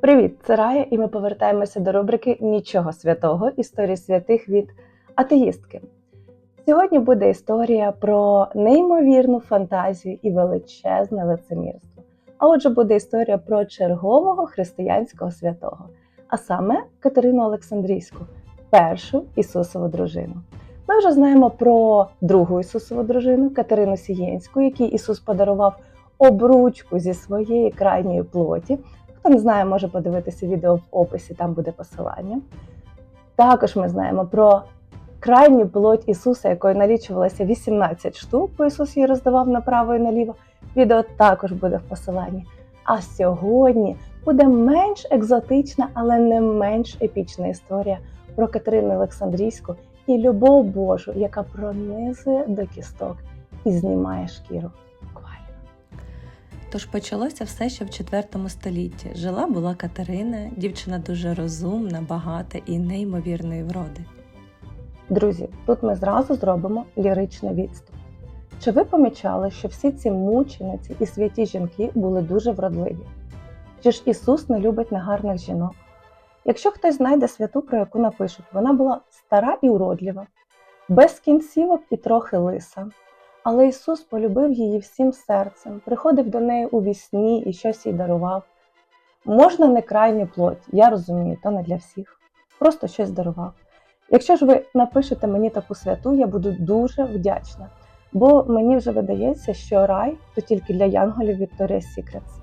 Привіт, це Рая, і ми повертаємося до рубрики Нічого святого історії святих від атеїстки. Сьогодні буде історія про неймовірну фантазію і величезне лицемірство. А отже, буде історія про чергового християнського святого, а саме Катерину Олександрійську, першу Ісусову дружину. Ми вже знаємо про другу Ісусову дружину Катерину Сієнську, якій Ісус подарував обручку зі своєї крайньої плоті. Хто не знає, може подивитися відео в описі, там буде посилання. Також ми знаємо про крайню плоть Ісуса, якої налічувалося 18 штук, бо Ісус її роздавав направо і наліво. Відео також буде в посиланні. А сьогодні буде менш екзотична, але не менш епічна історія про Катерину Олександрійську і любов Божу, яка пронизує до кісток і знімає шкіру. Тож почалося все ще в IV столітті. Жила була Катерина, дівчина дуже розумна, багата і неймовірної вроди. Друзі, тут ми зразу зробимо ліричний відступ. Чи ви помічали, що всі ці мучениці і святі жінки були дуже вродливі? Чи ж Ісус не любить негарних жінок? Якщо хтось знайде святу, про яку напишуть, вона була стара і уродлива, без кінцівок і трохи лиса. Але Ісус полюбив її всім серцем, приходив до неї у вісні і щось їй дарував. Можна не крайню плоть, я розумію, то не для всіх. Просто щось дарував. Якщо ж ви напишете мені таку святу, я буду дуже вдячна, бо мені вже видається, що рай то тільки для янголів Вікторія Secrets.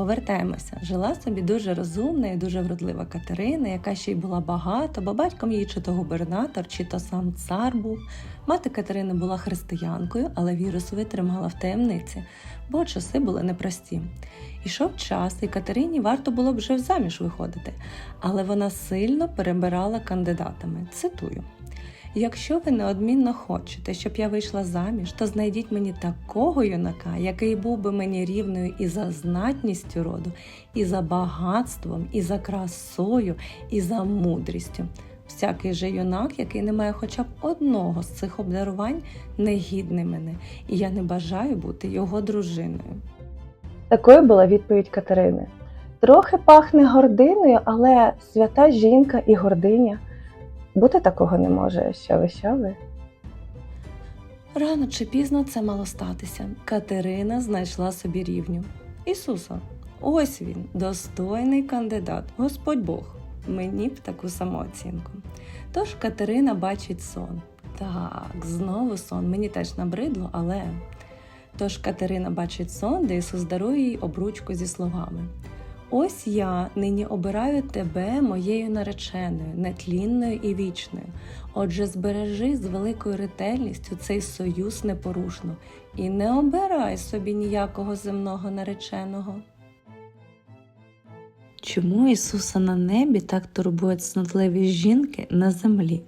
Повертаємося. Жила собі дуже розумна і дуже вродлива Катерина, яка ще й була багата, бо батьком її чи то губернатор, чи то сам цар був. Мати Катерини була християнкою, але віру свою тримала в таємниці, бо часи були непрості. Ішов час, і Катерині варто було б вже заміж виходити, але вона сильно перебирала кандидатами. Цитую. Якщо ви неодмінно хочете, щоб я вийшла заміж, то знайдіть мені такого юнака, який був би мені рівною і за знатністю роду, і за багатством, і за красою, і за мудрістю. Всякий же юнак, який не має хоча б одного з цих обдарувань, не мене, і я не бажаю бути його дружиною. Такою була відповідь Катерини. Трохи пахне гординою, але свята жінка і гординя. Бути такого не може, що ви, що ви? Рано чи пізно це мало статися. Катерина знайшла собі рівню. Ісуса. Ось він, достойний кандидат, Господь Бог. Мені б таку самооцінку. Тож Катерина бачить сон. Так, знову сон. Мені теж набридло, але. Тож Катерина бачить сон, де Ісус дарує їй обручку зі словами. Ось я нині обираю тебе моєю нареченою, нетлінною і вічною. Отже, збережи з великою ретельністю цей союз непорушно і не обирай собі ніякого земного нареченого. Чому Ісуса на небі так турбують цнотливі жінки на землі?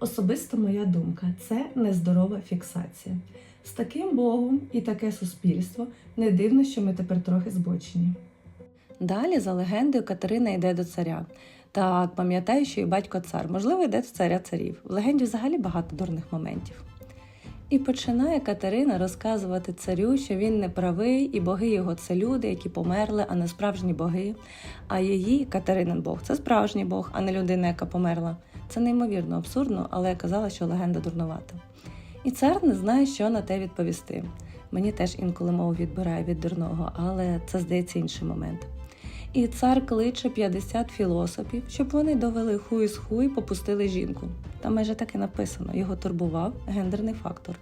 Особисто моя думка це нездорова фіксація. З таким Богом і таке суспільство не дивно, що ми тепер трохи збочені. Далі, за легендою, Катерина йде до царя. Так, пам'ятаю, що і батько цар, можливо, йде до царя царів. В легенді взагалі багато дурних моментів. І починає Катерина розказувати царю, що він не правий, і боги його це люди, які померли, а не справжні боги. А її Катеринин Бог це справжній Бог, а не людина, яка померла. Це неймовірно абсурдно, але я казала, що легенда дурнувата. І цар не знає, що на те відповісти. Мені теж інколи мову відбирає від дурного, але це здається інший момент. І цар кличе 50 філософів, щоб вони довели хуй з хуй, попустили жінку. Там майже так і написано: його турбував гендерний фактор.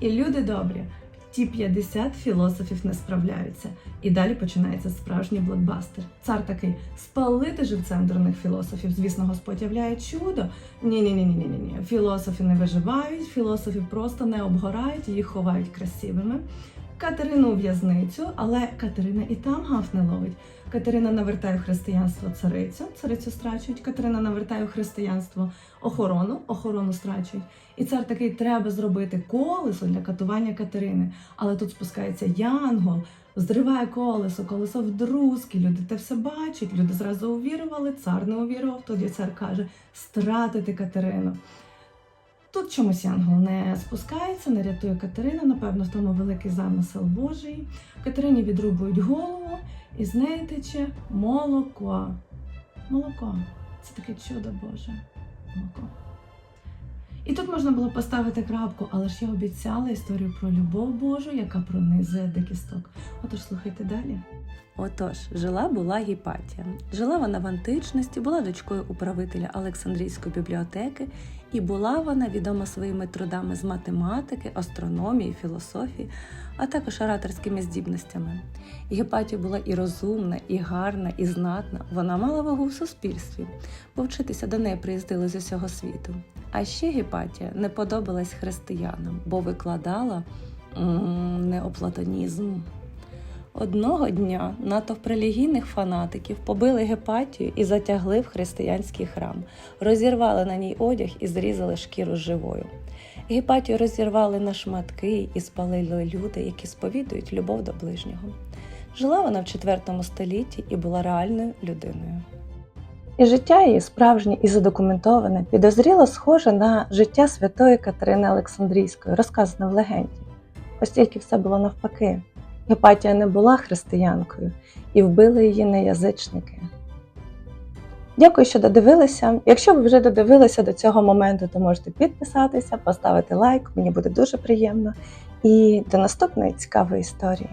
І люди добрі, ті 50 філософів не справляються. І далі починається справжній блокбастер. Цар такий спалити живцем дурних філософів. Звісно, Господь являє чудо. Ні, ні, ні, ні, ні, ні. Філософи не виживають, філософів просто не обгорають, їх ховають красивими. Катерину в'язницю, але Катерина і там гаф не ловить. Катерина навертає в християнство царицю, царицю страчують. Катерина навертає в християнство охорону, охорону страчують. І цар такий треба зробити колесо для катування Катерини. Але тут спускається янгол, зриває колесо, колесо вдрузки. Люди те все бачать. Люди зразу увірували, цар не увірував. Тоді цар каже: стратити Катерину. Тут чомусь Янгол не спускається, не рятує Катерину. Напевно, в тому великий замисел Божий. Катерині відрубують голову, і з неї тече молоко. Молоко. Це таке чудо Боже. Молоко. І тут можна було поставити крапку, але ж я обіцяла історію про любов Божу, яка пронизує до кісток. Отож, слухайте далі. Отож, жила була Гіпатія. Жила вона в античності, була дочкою управителя Олександрійської бібліотеки, і була вона відома своїми трудами з математики, астрономії, філософії, а також ораторськими здібностями. Гепатія була і розумна, і гарна, і знатна. Вона мала вагу в суспільстві, бо вчитися до неї приїздили з усього світу. А ще Гепатія не подобалась християнам, бо викладала м, неоплатонізм. Одного дня натовп релігійних фанатиків побили Гепатію і затягли в християнський храм, розірвали на ній одяг і зрізали шкіру живою. Гепатію розірвали на шматки і спалили люди, які сповідують любов до ближнього. Жила вона в IV столітті і була реальною людиною. І життя її справжнє і задокументоване, підозріло схоже на життя святої Катерини Олександрійської, розказане в легенді. Ось тільки все було навпаки. Гепатія не була християнкою і вбили її неязичники. Дякую, що додивилися. Якщо ви вже додивилися до цього моменту, то можете підписатися, поставити лайк, мені буде дуже приємно. І до наступної цікавої історії.